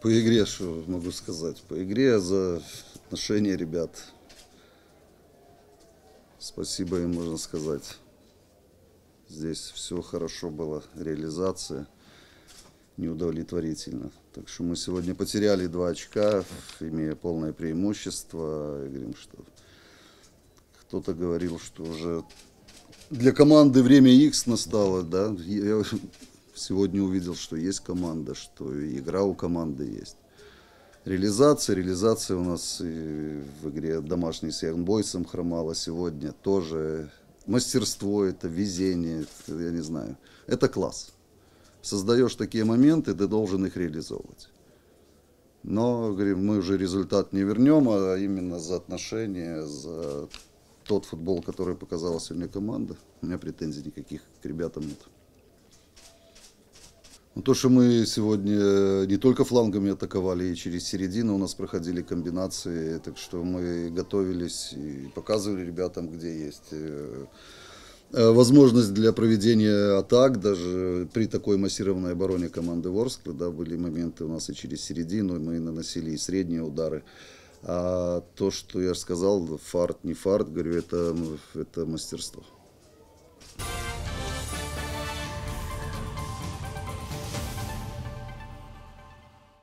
По игре, что могу сказать? По игре за отношения ребят. Спасибо им, можно сказать. Здесь все хорошо было, реализация неудовлетворительно. Так что мы сегодня потеряли два очка, имея полное преимущество. И говорим, что кто-то говорил, что уже для команды время X настало, да. Я сегодня увидел, что есть команда, что игра у команды есть. Реализация, реализация у нас и в игре домашней с Янбойсом хромала сегодня. Тоже мастерство, это везение, это, я не знаю. Это класс. Создаешь такие моменты, ты должен их реализовывать. Но, говорим, мы уже результат не вернем, а именно за отношения, за тот футбол, который показала сегодня команда. У меня претензий никаких к ребятам нет. Ну, то, что мы сегодня не только флангами атаковали, и через середину у нас проходили комбинации, так что мы готовились и показывали ребятам, где есть э, э, возможность для проведения атак, даже при такой массированной обороне команды Ворскла, да, были моменты у нас и через середину, мы наносили и средние удары. А то, что я сказал, фарт, не фарт, говорю, это, это мастерство.